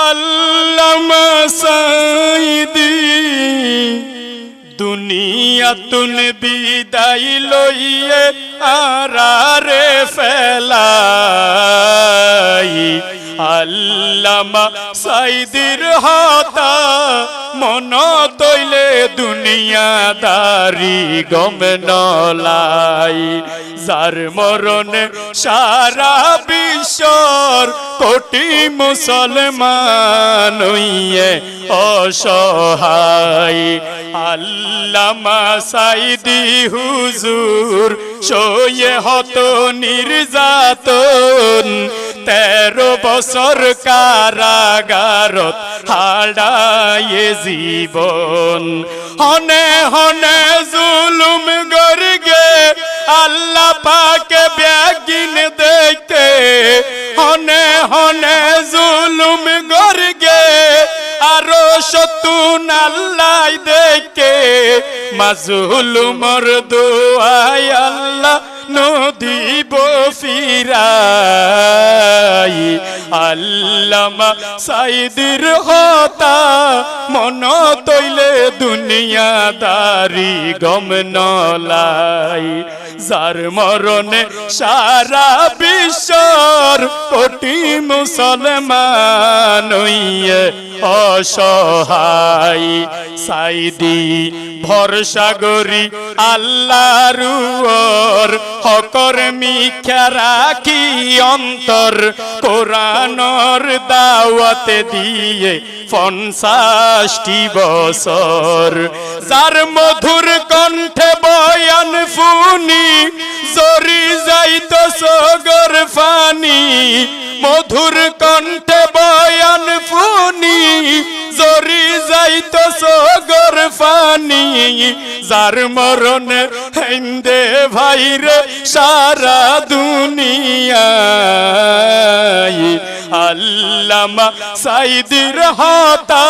আল্লামা সাইদি দুনিয়াতুন বিদায় লইয়ে আরারে ফেলাই। আল্লামা সাইদির হাতা মন তৈলে দুনিয়াদারি গম নলাই। যার মরণে সারা বিশ্বর কোটি মুসলমান হইয়ে অসহায়। আল্লামা সাইদি হুজুর সয়ে হত নির্যাতন। তেরো বছর কারাগারত হাডায়ে জীবন। হনে হনে জুলুম গর্গে আল্লাহ পাকে ব্যাগিন দেখতে হনে হনে জুলুম গর্গে আরও সতু আল্লাহ দেখে মাজুলুমর দোয়াই আল্লাহ নদীব ফিরাই আল্লামা সাইদির হতা, মন তৈলে দুনিয়া দারি গম নলাই। যার মরণে সারা বিশ্বর কোটি মুসলমান অসহায়। সাইদি ভরসা গরি আল্লাহর হকর মিখ্যা রাখি অন্তর। কোরআনর দাওয়াত দিয়ে পঞ্চাশটি বছর। যার মধুর কণ্ঠে বয়ান ফুনি, জরি যাইত সগর ফানি মধুর কণ্ঠে বয়ান ফুনি জরি যাইত সগর ফানি। যার মরণে হেন্দে ভাইরে সারা দুনিয়ায়। আল্লামা সাইদির হাতা,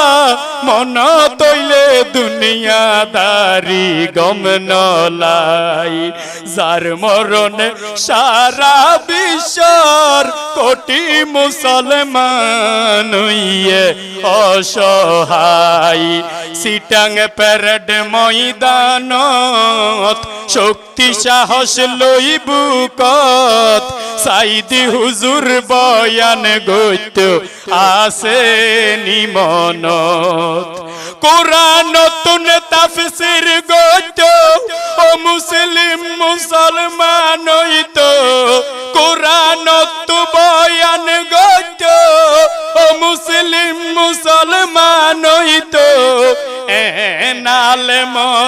মন তৈলে দুনিয়াদারি গম নলাই। যার মরণে সারা বিশ্বর কোটি মুসলমান অসহায়। সিটাং প্যারেড ময়দানত শক্তি সাহস লইব কত সাইদি হুজুর বয়ান গইত, আসে নিমনত কোরআন নতুন তাফসির গইত, ও মুসলিম মুসলমান হইত। কোরআন তু বয়ান গইত, ও মুসলিম মুসলমান হইত। এ নালে মর